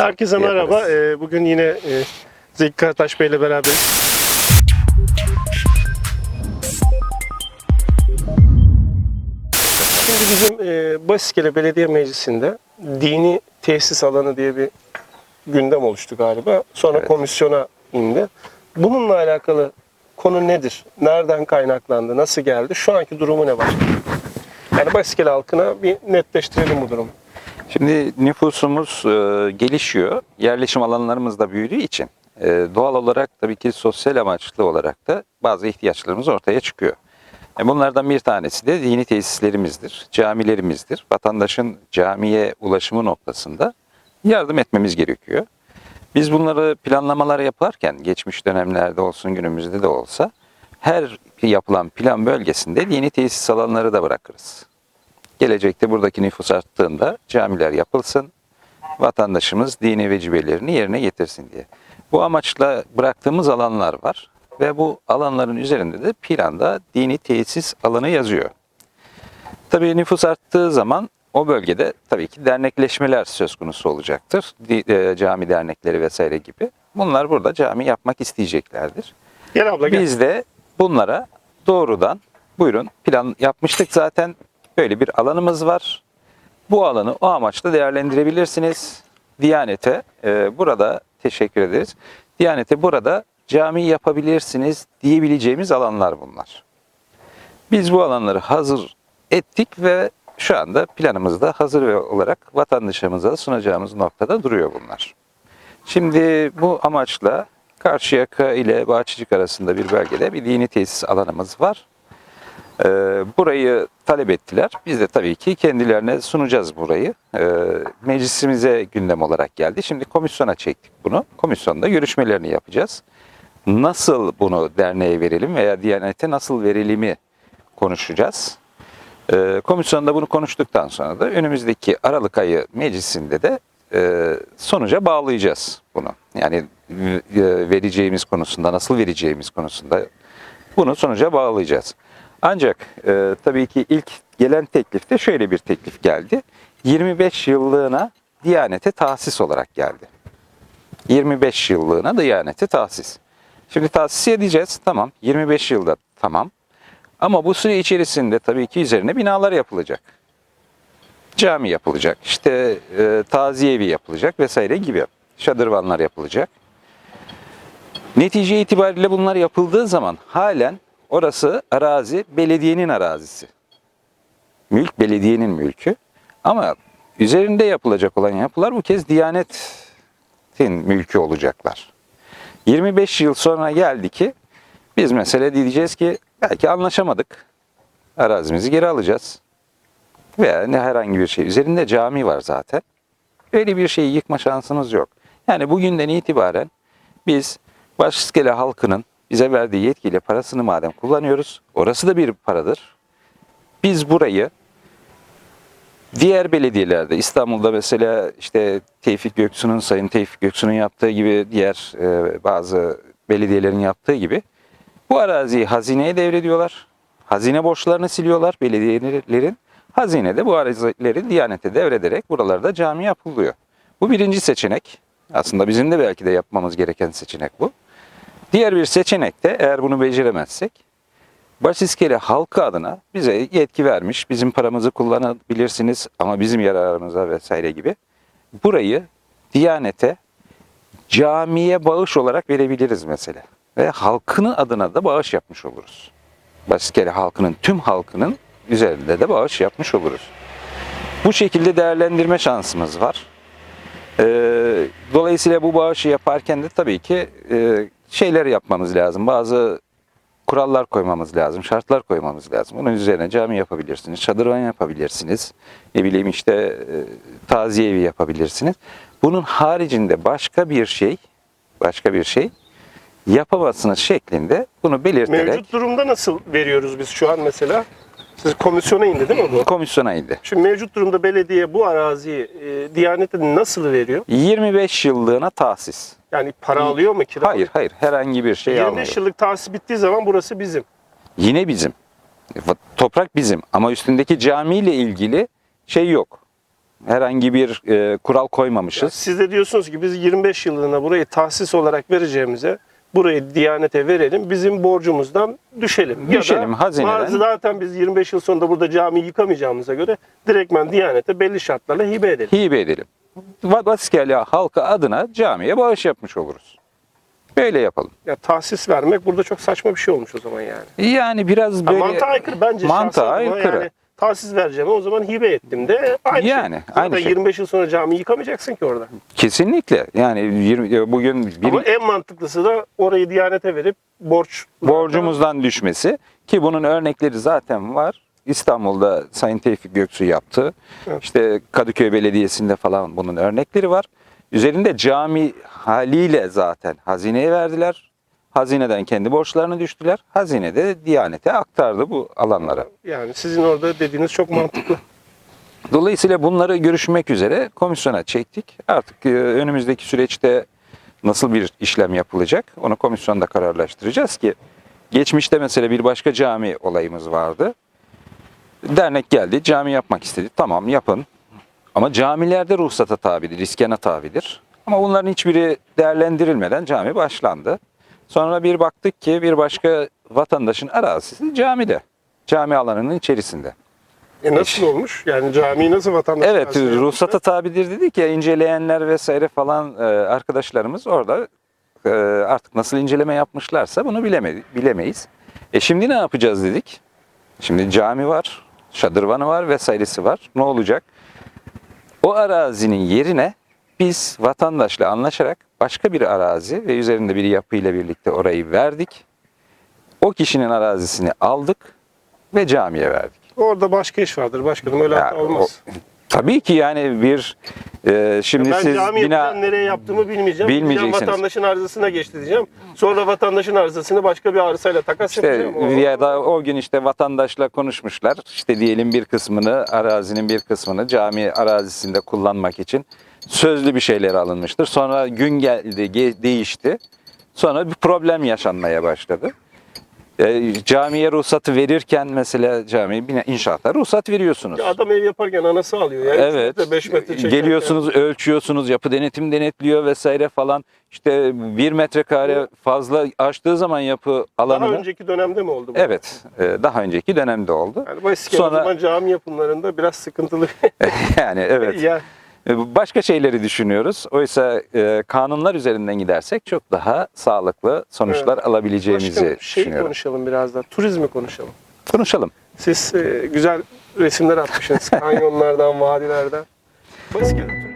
Herkese merhaba. yaparız. Ee, bugün yine e, Zeki Karataş Bey ile beraber. Şimdi bizim e, Basiskele Belediye Meclisi'nde dini tesis alanı diye bir gündem oluştu galiba. Sonra Evet. komisyona indi. Bununla alakalı konu nedir? Nereden kaynaklandı? Nasıl geldi? Şu anki durumu ne var? Yani Basiskele halkına bir netleştirelim bu durumu. Şimdi nüfusumuz e, gelişiyor. Yerleşim alanlarımız da büyüdüğü için e, doğal olarak tabii ki sosyal amaçlı olarak da bazı ihtiyaçlarımız ortaya çıkıyor. E, bunlardan bir tanesi de dini tesislerimizdir, camilerimizdir. Vatandaşın camiye ulaşımı noktasında yardım etmemiz gerekiyor. Biz bunları planlamalar yaparken geçmiş dönemlerde olsun günümüzde de olsa her yapılan plan bölgesinde dini tesis alanları da bırakırız. Gelecekte buradaki nüfus arttığında camiler yapılsın, vatandaşımız dini vecibelerini yerine getirsin diye. Bu amaçla bıraktığımız alanlar var ve bu alanların üzerinde de planda dini tesis alanı yazıyor. Tabii nüfus arttığı zaman o bölgede tabii ki dernekleşmeler söz konusu olacaktır. E, Cami dernekleri vesaire gibi. Bunlar burada cami yapmak isteyeceklerdir. Gel abla gel. Biz de bunlara doğrudan buyurun plan yapmıştık zaten. Böyle bir alanımız var. Bu alanı o amaçla değerlendirebilirsiniz. Diyanete e, burada teşekkür ederiz. Diyanete burada cami yapabilirsiniz diyebileceğimiz alanlar bunlar. Biz bu alanları hazır ettik ve şu anda planımızda hazır olarak vatandaşımıza sunacağımız noktada duruyor bunlar. Şimdi bu amaçla Karşıyaka ile Bahçıcık arasında bir bölgede bir dini tesis alanımız var. Ee, burayı talep ettiler. Biz de tabii ki kendilerine sunacağız burayı. Ee, meclisimize gündem olarak geldi. Şimdi komisyona çektik bunu. Komisyonda görüşmelerini yapacağız. Nasıl bunu derneğe verelim veya Diyanet'e nasıl verilimi konuşacağız. Ee, komisyonda bunu konuştuktan sonra da önümüzdeki Aralık ayı meclisinde de e, sonuca bağlayacağız bunu. Yani e, vereceğimiz konusunda, nasıl vereceğimiz konusunda bunu sonuca bağlayacağız. Ancak e, tabii ki ilk gelen teklifte şöyle bir teklif geldi. 25 yıllığına Diyanete tahsis olarak geldi. 25 yıllığına Diyanete tahsis. Şimdi tahsis edeceğiz tamam 25 yılda tamam. Ama bu süre içerisinde tabii ki üzerine binalar yapılacak. Cami yapılacak, işte e, taziye yapılacak vesaire gibi. Şadırvanlar yapılacak. Netice itibariyle bunlar yapıldığı zaman halen orası arazi belediyenin arazisi. Mülk belediyenin mülkü. Ama üzerinde yapılacak olan yapılar bu kez Diyanet'in mülkü olacaklar. 25 yıl sonra geldi ki biz mesela diyeceğiz ki belki anlaşamadık. Arazimizi geri alacağız. Veya ne herhangi bir şey. Üzerinde cami var zaten. Öyle bir şeyi yıkma şansımız yok. Yani bugünden itibaren biz Başiskele halkının bize verdiği yetkiyle parasını madem kullanıyoruz, orası da bir paradır. Biz burayı diğer belediyelerde, İstanbul'da mesela işte Tevfik Göksu'nun, Sayın Tevfik Göksu'nun yaptığı gibi, diğer e, bazı belediyelerin yaptığı gibi bu araziyi hazineye devrediyorlar. Hazine borçlarını siliyorlar belediyelerin. Hazine de bu arazileri Diyanet'e devrederek buralarda cami yapılıyor. Bu birinci seçenek. Aslında bizim de belki de yapmamız gereken seçenek bu. Diğer bir seçenek de eğer bunu beceremezsek Başiskele halkı adına bize yetki vermiş. Bizim paramızı kullanabilirsiniz ama bizim yararımıza vesaire gibi. Burayı Diyanet'e camiye bağış olarak verebiliriz mesela. Ve halkının adına da bağış yapmış oluruz. Başiskele halkının, tüm halkının üzerinde de bağış yapmış oluruz. Bu şekilde değerlendirme şansımız var. Ee, dolayısıyla bu bağışı yaparken de tabii ki e, şeyler yapmamız lazım. Bazı kurallar koymamız lazım, şartlar koymamız lazım. Bunun üzerine cami yapabilirsiniz, çadırvan yapabilirsiniz, ne bileyim işte e, taziye evi yapabilirsiniz. Bunun haricinde başka bir şey, başka bir şey yapamazsınız şeklinde bunu belirterek Mevcut durumda nasıl veriyoruz biz şu an mesela? Siz komisyona indi değil mi bu? komisyona indi. Şimdi mevcut durumda belediye bu araziyi e, Diyanet'e nasıl veriyor? 25 yıllığına tahsis. Yani para alıyor mu kira? Hayır hayır herhangi bir şey 25 almıyor. yıllık tahsis bittiği zaman burası bizim. Yine bizim. Toprak bizim ama üstündeki camiyle ilgili şey yok. Herhangi bir e, kural koymamışız. Siz de diyorsunuz ki biz 25 yıllığına burayı tahsis olarak vereceğimize burayı Diyanet'e verelim. Bizim borcumuzdan düşelim. Düşelim, ya da bazı zaten biz 25 yıl sonunda burada cami yıkamayacağımıza göre direktmen Diyanet'e belli şartlarla hibe edelim. Hibe edelim. Va- Baskeli halka adına camiye bağış yapmış oluruz. Böyle yapalım. Ya tahsis vermek burada çok saçma bir şey olmuş o zaman yani. Yani biraz böyle... mantığa aykırı bence Mantığa aykırı. Yani tahsis vereceğim o zaman hibe ettim de aynı Yani, şey. Aynı şey. 25 yıl sonra cami yıkamayacaksın ki orada. Kesinlikle. Yani 20, bugün bir Ama en mantıklısı da orayı Diyanet'e verip borç borcumuzdan düşmesi ki bunun örnekleri zaten var. İstanbul'da Sayın Tevfik Göksu yaptı. Evet. İşte Kadıköy Belediyesi'nde falan bunun örnekleri var. Üzerinde cami haliyle zaten hazineye verdiler. Hazineden kendi borçlarını düştüler. Hazine de Diyanet'e aktardı bu alanlara. Yani sizin orada dediğiniz çok mantıklı. Dolayısıyla bunları görüşmek üzere komisyona çektik. Artık e, önümüzdeki süreçte nasıl bir işlem yapılacak onu komisyonda kararlaştıracağız ki geçmişte mesela bir başka cami olayımız vardı. Dernek geldi, cami yapmak istedi. Tamam yapın. Ama camilerde ruhsata tabidir, iskana tabidir. Ama bunların hiçbiri değerlendirilmeden cami başlandı. Sonra bir baktık ki bir başka vatandaşın arazisi camide. Cami alanının içerisinde. E nasıl olmuş? Yani camiyi nasıl vatandaş Evet ruhsata tabidir dedik ya inceleyenler vesaire falan e, arkadaşlarımız orada e, artık nasıl inceleme yapmışlarsa bunu bileme, bilemeyiz. E şimdi ne yapacağız dedik. Şimdi cami var, şadırvanı var vesairesi var. Ne olacak? O arazinin yerine biz vatandaşla anlaşarak başka bir arazi ve üzerinde bir yapıyla birlikte orayı verdik. O kişinin arazisini aldık ve camiye verdik. Orada başka iş vardır başkanım öyle Ya, olmaz. o- tabii ki yani bir e, şimdi ben siz cami bina nereye yaptığımı bilmeyeceğim. Bilmeyeceksiniz. Gideceğim, vatandaşın arızasına geçti diyeceğim. Sonra vatandaşın arızasını başka bir arızayla takas işte yapacağım. O- ya da o gün işte vatandaşla konuşmuşlar. İşte diyelim bir kısmını arazinin bir kısmını cami arazisinde kullanmak için sözlü bir şeyler alınmıştır. Sonra gün geldi ge- değişti. Sonra bir problem yaşanmaya başladı. E, camiye ruhsatı verirken mesela cami bina inşaata ruhsat veriyorsunuz. Ya adam ev yaparken anası alıyor. Yani Evet. 5 metre çekerken. Geliyorsunuz, ölçüyorsunuz, yapı denetim denetliyor vesaire falan. İşte bir metrekare fazla aştığı zaman yapı Daha alanını. önceki dönemde mi oldu bu? Evet, e, daha önceki dönemde oldu. Yani Sonra- o zaman cami yapımlarında biraz sıkıntılı. yani evet. ya, E, Başka şeyleri düşünüyoruz. Oysa e, kanunlar üzerinden gidersek çok daha sağlıklı sonuçlar alabileceğimizi başkanım şey düşünüyorum. konuşalım biraz da. Turizmi konuşalım. Konuşalım. Siz e, güzel resimler atmışsınız. Kanyonlardan, vadilerden. Turizm.